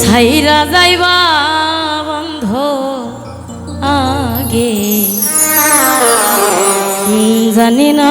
ছাইরা যাইবা বন্ধ আগে। জানি না।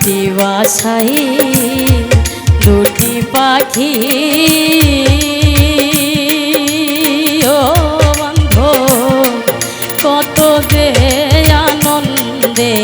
রাতে বাসাই দুটি পাখি। ও বন্ধ কত যে আনন্দে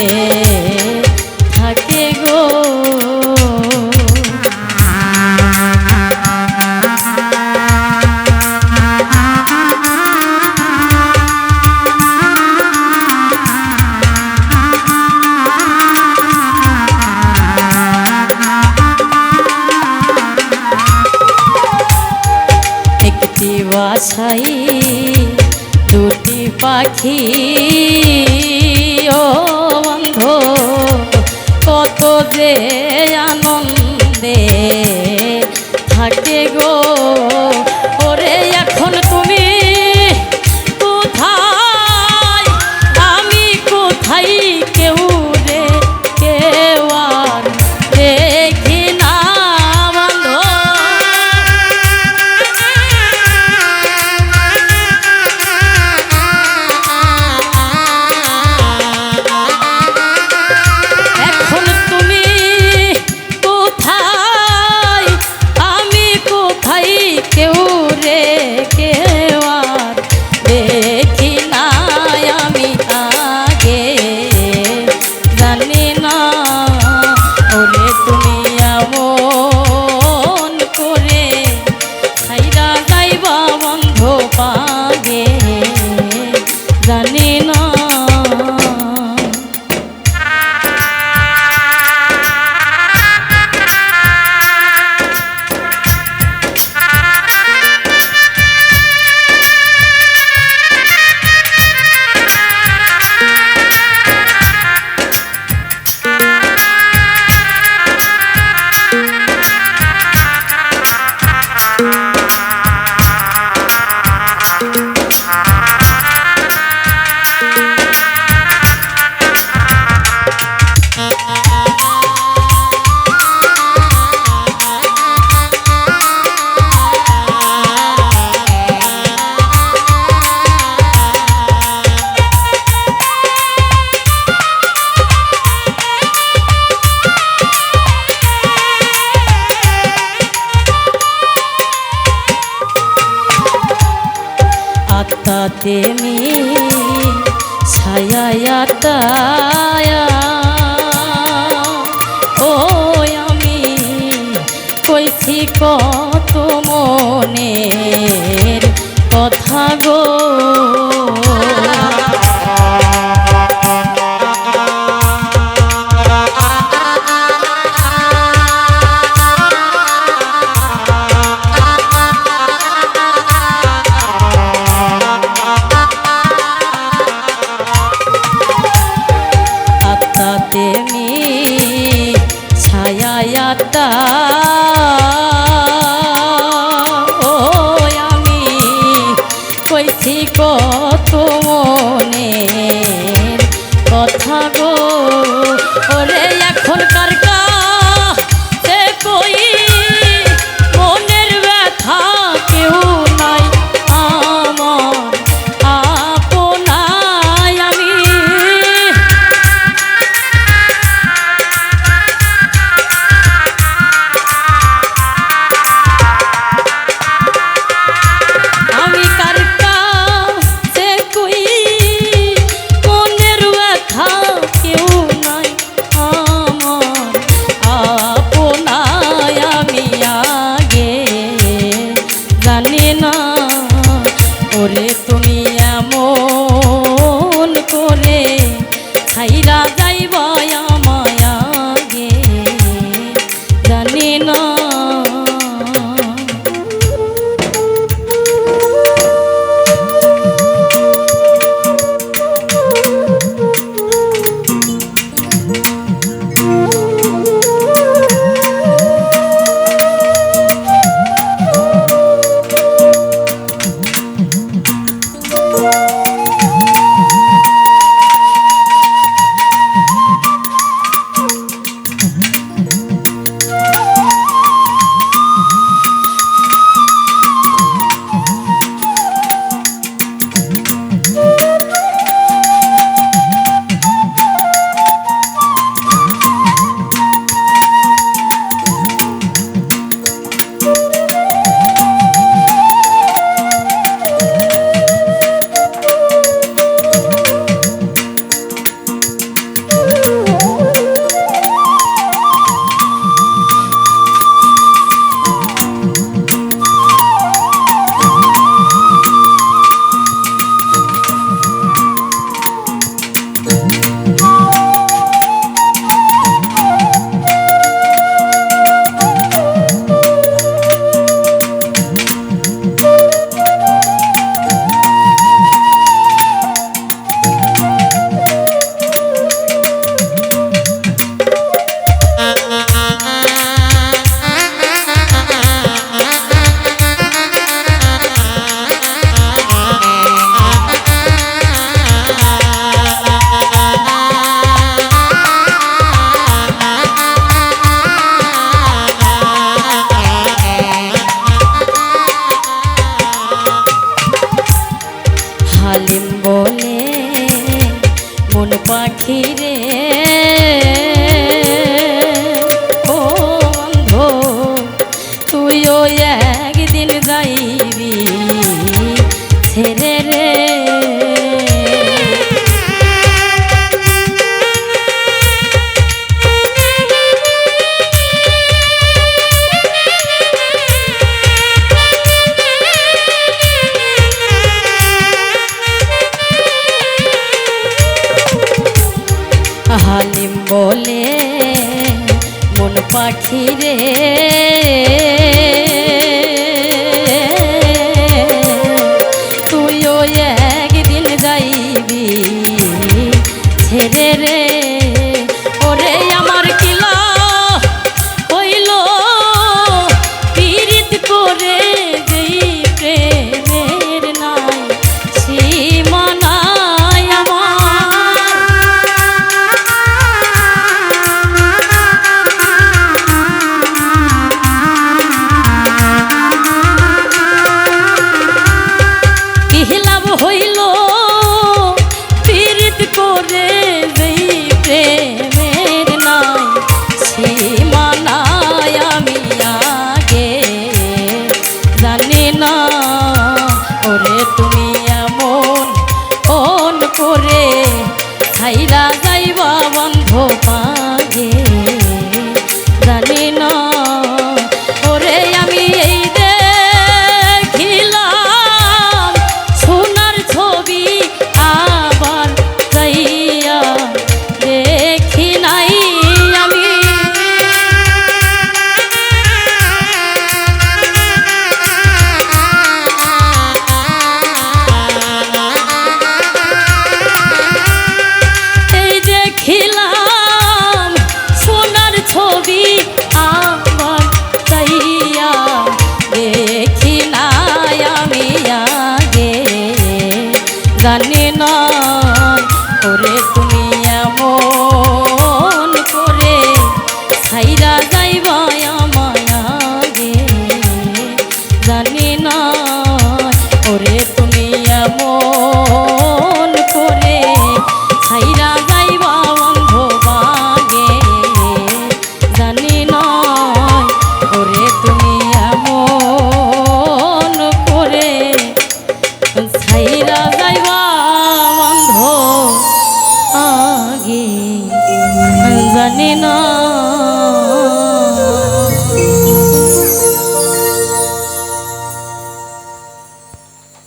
পাখি ও অন্ধ কত যে আনন্দে প্রেমী ছায়া ও আমি কইছি কত মনের কথা গো। খাইলা তুইও একদিন যাইবি। ছেড়ে রে। হালিম বলে কোন পাখি রে? হইল জানি না ওরে